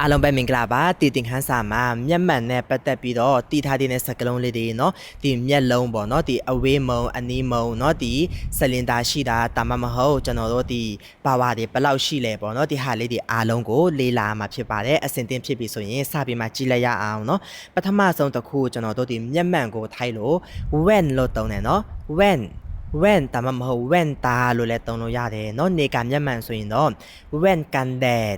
အားလုံးပဲမင်္ဂလာပါတည်တင်ခန်းစာမှာမျက်မှန်နဲ့ပတ်သက်ပြီးတော့တည်ထားတဲ့စကလုံးလေးတွေเนาะဒီမျက်လုံးပေါ့เนาะဒီအဝေးမုံအနီးမုံเนาะဒီဆလင်ဒါရှိတာတာမမဟုတ်ကျွန်တော်တို့ဒီပါဝါတွေဘယ်လောက်ရှိလဲပေါ့เนาะဒီဟာလေးတွေအားလုံးကိုလေ့လာမှာဖြစ်ပါတယ်အစင်တင်ဖြစ်ပြီဆိုရင်စပြီးမှကြည့်လိုက်ရအောင်เนาะပထမဆုံးတစ်ခုကျွန်တော်တို့ဒီမျက်မှန်ကိုထိုက်လို့ when လို့တုံးတယ်เนาะ when when တာမမဟုတ် when တာလို့လည်းတုံးလို့ရတယ်เนาะနေကမျက်မှန်ဆိုရင်တော့ when ကန်ဒက်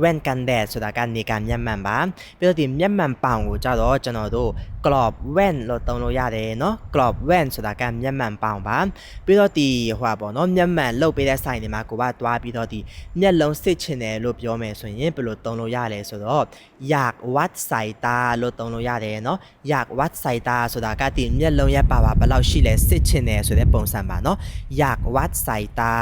แว่นกันแดดဆိုတာကနေကမျက်မှန်ပါပြီးတော့ဒီမျက်မှန်ပောင်ကိုကြတော့ကျွန်တော်တို့ crop แว่นလို့သုံးလို့ရတယ်เนาะ crop แว่นဆိုတာကမျက်မှန်ပောင်ပါပြီးတော့ဒီဟိုပါပေါ့เนาะမျက်မှန်လုတ်ပေးတဲ့ဆိုင်တွေမှာကိုကတွားပြီးတော့ဒီမျက်လုံးစစ်ချင်တယ်လို့ပြောမယ်ဆိုရင်ဘယ်လိုသုံးလို့ရလဲဆိုတော့อยากวัดสายตาလို့သုံးလို့ရတယ်เนาะอยากวัดสายตาဆိုတာကဒီမျက်လုံးရဲ့ပါပါဘယ်လောက်ရှိလဲစစ်ချင်တယ်ဆိုတဲ့ပုံစံပါเนาะอยากวัดสายตา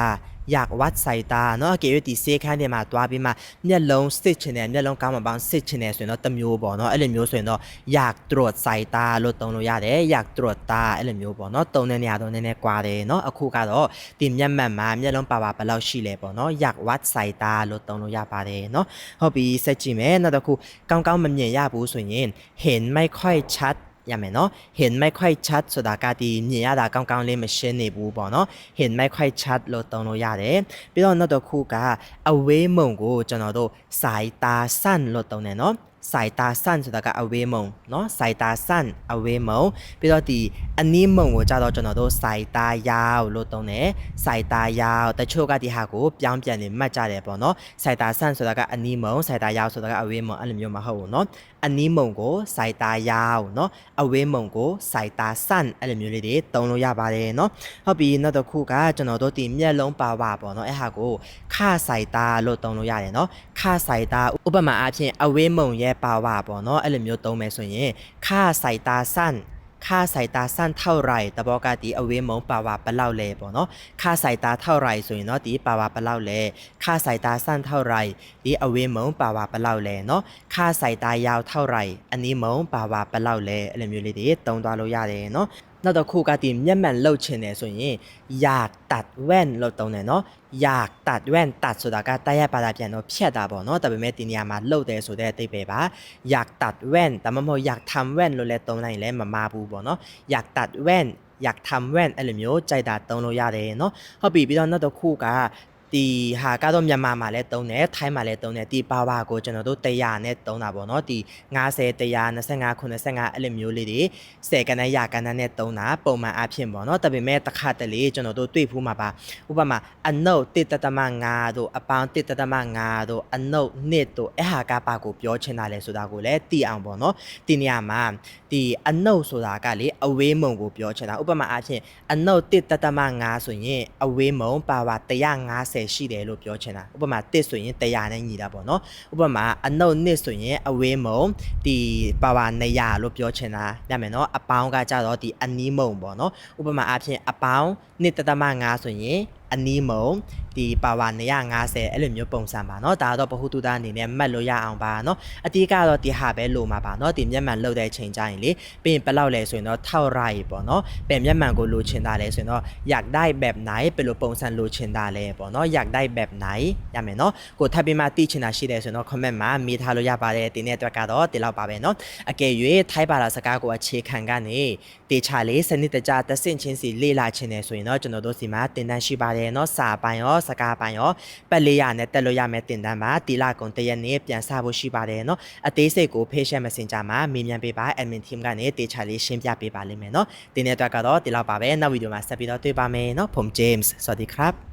อยากวัดสายตาเนาะအကယ်၍ဒီစေးခန်းထဲမှာတွားပြီးမှမျက်လုံးစစ်ချင်တယ်မျက်လုံးကောင်းမပေါင်းစစ်ချင်တယ်ဆိုရင်တော့တစ်မျိုးပေါ့เนาะအဲ့လိုမျိုးဆိုရင်တော့อยากตรวจสายตาလို့သုံးလို့ရတယ်อยากตรวจตาအဲ့လိုမျိုးပေါ့เนาะသုံးတဲ့နေရာတော့နည်းနည်းကွာတယ်เนาะအခုကတော့ဒီမျက်မှန်မှာမျက်လုံးပါပါဘယ်လောက်ရှိလဲပေါ့เนาะอยากวัดสายตาလို့သုံးလို့ရပါတယ်เนาะဟုတ်ပြီဆက်ကြည့်မယ်နောက်တစ်ခုကောင်းကောင်းမမြင်ရဘူးဆိုရင်เห็นไม่ค่อยชัด ရမယ်เนาะเห็นไม่ค่อยชัดဆိုတာကဒီမြင်ရတာကောင်းကောင်းလေးမရှင်းနေဘူးပေါ့เนาะเห็นไม่ค่อยชัดလို့သုံးလို့ရတယ်ပြီးတော့နောက်တစ်ခုကအဝေးမုံကိုကျွန်တော်တို့สายตาสั้นလို့သုံးတယ်เนาะ สายตาสั้นဆိုတာကအဝေးမုံเนาะสายตาสั้นအဝေးမုံပြီးတော့ဒီအနီးမုံကိုကြတော့ကျွန်တော်တို့สายตายาวလို့သုံးတယ်สายตายาวတချို့ကဒီဟာကိုပြောင်းပြန်နေမှတ်ကြတယ်ပေါ့เนาะสายตาสั้นဆိုတာကအနီးမုံสายตายาวဆိုတာကအဝေးမုံအဲ့လိုမျိုးမဟုတ်ဘူးเนาะအနီးမုံကိုสายตายาวเนาะအဝေးမုံကိုสายตาสั้นအဲ့လိုမျိုးလေးတွေသုံးလို့ရပါတယ်เนาะဟုတ်ပြီနောက်တစ်ခုကကျွန်တော်တို့ဒီမျက်လုံးပါဝါပေါ့เนาะအဲ့ဟာကိုခสายตาလို့သုံးလို့ရတယ်เนาะခสายตาဥပမာအားဖြင့်အဝေးမုံရဲ့ ပါဝါပေါ့เนาะအဲ့လိုမျိုးသုံးမယ်ဆိုရင်ခสายตาสั้น ค่าสายตาสั้นเท่าไหร่ตะบอกาตีเอาเวมองปาวาปะเล่าแลบ่เนาะค่าสายตาเท่าไหร่ဆိုရင်เนาะตีปาวาปะเล่าแลค่าสายตาสั้นเท่าไหร่ตีเอาเวมองปาวาปะเล่าแลเนาะค่าสายตายาวเท่าไหร่อันนี้มองปาวาปะเล่าแลအဲ့လိုမျိုးလေးတွေတုံးသွားလို့ရတယ်เนาะ နောက်တစ်ခုကဒီမျက်မှန်လှုပ်ချင်တယ်ဆိုရင်อยากตัดแว่นလို့တုံးတယ်เนาะอยากตัดแว่นตัดဆိုတာကတိုက်ရိုက်ပါတာပြန်တော့ဖြတ်တာပေါ့เนาะဒါပေမဲ့ဒီနေရာမှာလှုပ်တယ်ဆိုတဲ့အတိတ်ပဲပါอยากตัดแว่นဒါမှမဟုတ်อยากทำแว่นလို့လည်းတုံးလိုက်ရင်လည်းမမာဘူးပေါ့เนาะอยากตัดแว่น อยากทำแว่นအဲ့လိုမျိုးကြိုက်တာတုံးလို့ရတယ်เนาะဟုတ်ပြီပြီးတော့နောက်တစ်ခုက ဒီဟာကတော့မြန်မာမှာလည်းသုံးတယ်ထိုင်းမှာလည်းသုံးတယ်ဒီပါဝါကိုကျွန်တော်တို့100နဲ့သုံးတာပေါ့နော်ဒီ90 125 95အဲ့လိုမျိုးလေးတွေ10ကဏ္ဍရကဏ္ဍနဲ့သုံးတာပုံမှန်အဖြစ်ပေါ့နော်ဒါပေမဲ့တစ်ခါတလေကျွန်တော်တို့တွေ့ဖူးမှာပါဥပမာအနုတ်1.5တို့အပေါင်း1.5တို့အနုတ်1တို့အဲ့ဟာကပါကိုပြောချင်တာလဲဆိုတာကိုလည်းသိအောင်ပေါ့နော်ဒီနေရာမှာဒီအနုတ်ဆိုတာကလေအဝေးမုံကိုပြောချင်တာဥပမာအဖြစ်အနုတ်1.5ဆိုရင်အဝေးမုံပါဝါ150ယ်ရှိတယ်လို့ပြောချင်တာဥပမာတစ်ဆိုရင်100နဲ့ညီတာပေါ့နော်ဥပမာအနှုတ်နှစ်ဆိုရင်အဝေးမုံဒီပါဝါ100လို့ပြောချင်တာညမယ်နော်အပေါင်းကကြတော့ဒီအနီးမုံပေါ့နော်ဥပမာအဖြစ်အပေါင်း1.5ဆိုရင်အနီးမုံဒီပါဝါ250အဲ့လိုမျိုးပုံစံပါเนาะဒါတော့ပဟုတုတအနေနဲ့မှတ်လို့ရအောင်ပါเนาะအတိကတော့ဒီဟာပဲလိုမှာပါเนาะဒီမျက်မှန်လှုပ်တဲ့ချိန်ကြရင်လေပြီးရင်ဘယ်လောက်လဲဆိုရင်တော့ထောက်ရိုက်ပေါ့เนาะပဲမျက်မှန်ကိုလိုချင်တာလဲဆိုရင်တော့อยากได้แบบไหนဘယ်လိုပုံစံလိုချင်တာလဲပေါ့เนาะอยากได้แบบไหนရမယ်เนาะကိုထပ်ပြီးမှသိချင်တာရှိတယ်ဆိုရင်တော့ comment မှာမေးထားလို့ရပါတယ်ဒီနေ့အတွက်ကတော့ဒီလောက်ပါပဲเนาะအကယ်၍ထိုက်ပါလာစကားကိုအခြေခံကနေတေချာလေးစနစ်တကျတဆင့်ချင်းစီလေ့လာချင်တယ်ဆိုရင်တော့ကျွန်တော်တို့စီမှာတင်တန်းရှိ ပါတယ်เนาะစာပိုင်းရောစကားပိုင်းရောပတ်လေးရနဲ့တက်လို့ရမယ်တင်တန်းပါတီလာကုံတရက်နေ့ပြန်စဖို့ရှိပါတယ်เนาะအသေးစိတ်ကို patient messenger မှာမေးမြန်းပေးပါ admin team ကနေတေချာလေးရှင်းပြပေးပါလိမ့်မယ်เนาะဒီနေ့အတွက်ကတော့ဒီလောက်ပါပဲနောက်ဗီဒီယိုမှာဆက်ပြီးတော့တွေ့ပါမယ်เนาะผม James สวัสดีครับ